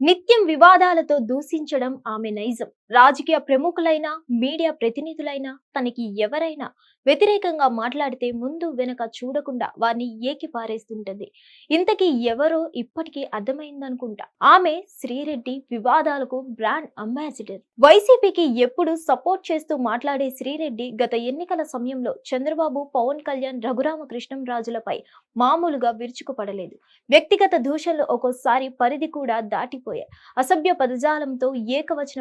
నిత్యం వివాదాలతో దూషించడం ఆమె నైజం. రాజకీయ ప్రముఖులైనా మీడియా ప్రతినిధులైనా తనకి ఎవరైనా వ్యతిరేకంగా మాట్లాడితే ముందు వెనక చూడకుండా వారిని ఏకి పారేస్తుంటుంది ఇంతకీ ఎవరో ఇప్పటికీ అర్థమైందనుకుంటా. ఆమె శ్రీరెడ్డి వివాదాలకు బ్రాండ్ అంబాసిడర్. వైసీపీకి ఎప్పుడు సపోర్ట్ చేస్తూ మాట్లాడే శ్రీరెడ్డి గత ఎన్నికల సమయంలో చంద్రబాబు పవన్ కళ్యాణ్ రఘురామకృష్ణం రాజులపై మామూలుగా విరుచుకుపడలేదు. వ్యక్తిగత దూషణలు ఒక్కోసారి పరిధి కూడా దాటిపోయాయి. అసభ్య పదజాలంతో ఏకవచన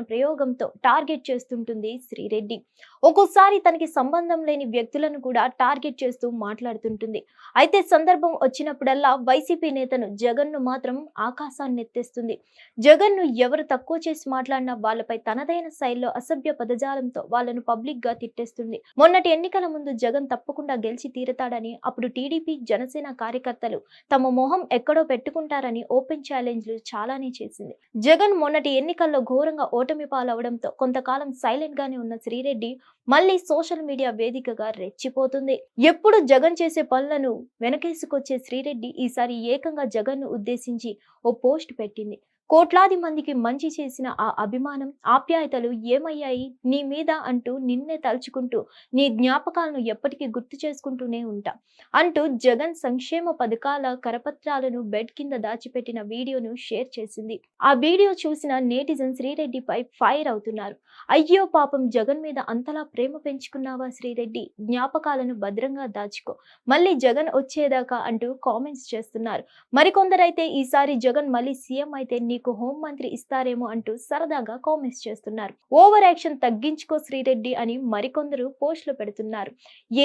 ప్రయోగంతో టార్గెట్ చేస్తుంటుంది శ్రీరెడ్డి. ఒక్కోసారి తనకి సంబంధం లేని వ్యక్తులను కూడా టార్గెట్ చేస్తూ మాట్లాడుతుంటుంది. అయితే సందర్భం వచ్చినప్పుడల్లా వైసీపీ నేతను జగన్ను మాత్రం ఆకాశాన్ని ఎత్తేస్తుంది. జగన్ను ఎవరు తక్కువ చేసి మాట్లాడినా వాళ్ళపై తనదైన శైలిలో అసభ్య పదజాలంతో వాళ్ళను పబ్లిక్గా తిట్టేస్తుంది. మొన్నటి ఎన్నికల ముందు జగన్ తప్పకుండా గెలిచి తీరతాడని అప్పుడు టీడీపీ జనసేన కార్యకర్తలు తమ మొహం ఎక్కడో పెట్టుకుంటారని ఓపెన్ ఛాలెంజ్లు చాలానే చేసింది. జగన్ మొన్నటి ఎన్నికల్లో ఘోరంగా ఓటమి పాలవడం పాలవడంతో కొంతకాలం సైలెంట్ గానే ఉన్న శ్రీరెడ్డి మళ్ళీ సోషల్ మీడియా వేదికగా రెచ్చిపోతుంది. ఎప్పుడు జగన్ చేసే పనులను వెనకేసుకొచ్చే శ్రీరెడ్డి ఈసారి ఏకంగా జగన్ను ఉద్దేశించి ఓ పోస్ట్ పెట్టింది. కోట్లాది మందికి మంచి చేసిన ఆ అభిమానం ఆప్యాయతలు ఏమయ్యాయి? నీ మీద అంటూ నిన్నే తలుచుకుంటూ నీ జ్ఞాపకాలను ఎప్పటికీ గుర్తు చేసుకుంటూనే ఉంటా. అంటూ జగన్ సంక్షేమ పథకాల కరపత్రాలను బెడ్ కింద దాచిపెట్టిన వీడియోను షేర్ చేసింది. ఆ వీడియో చూసిన నేటిజన్ శ్రీరెడ్డిపై ఫైర్ అవుతున్నారు. అయ్యో పాపం జగన్ మీద అంతలా ప్రేమ పెంచుకున్నావా శ్రీరెడ్డి? జ్ఞాపకాలను భద్రంగా దాచుకో. మళ్ళీ జగన్ వచ్చేదాకా అంటూ కామెంట్స్ చేస్తున్నారు. మరికొందరైతే ఈసారి జగన్ మళ్ళీ సీఎం అయితే నీకు హోంమంత్రి ఇస్తారేమో అంటూ సరదాగా కామెంట్స్ చేస్తున్నారు. ఓవర్ యాక్షన్ తగ్గించుకో శ్రీరెడ్డి అని మరికొందరు పోస్టులు పెడుతున్నారు.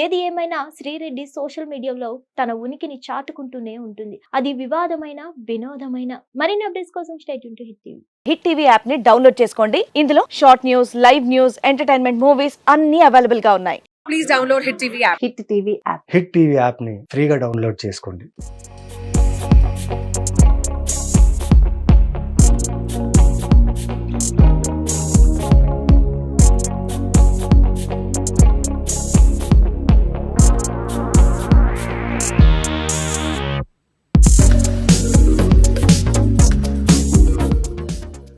ఏది ఏమైనా శ్రీరెడ్డి సోషల్ మీడియాలో తన ఉనికిని చాటుకుంటూనే ఉంటుంది. అది వివాదమైన వినోదమైన. మరిన్ని అప్డేట్స్ కోసం state hit TV hit TV యాప్ని డౌన్లోడ్ చేసుకోండి. ఇందులో short news live news entertainment movies అన్ని అవైలబుల్గా ఉన్నాయి. Please download Hit TV app. Hit TV app hit TV యాప్ని ఫ్రీగా డౌన్లోడ్ చేసుకోండి.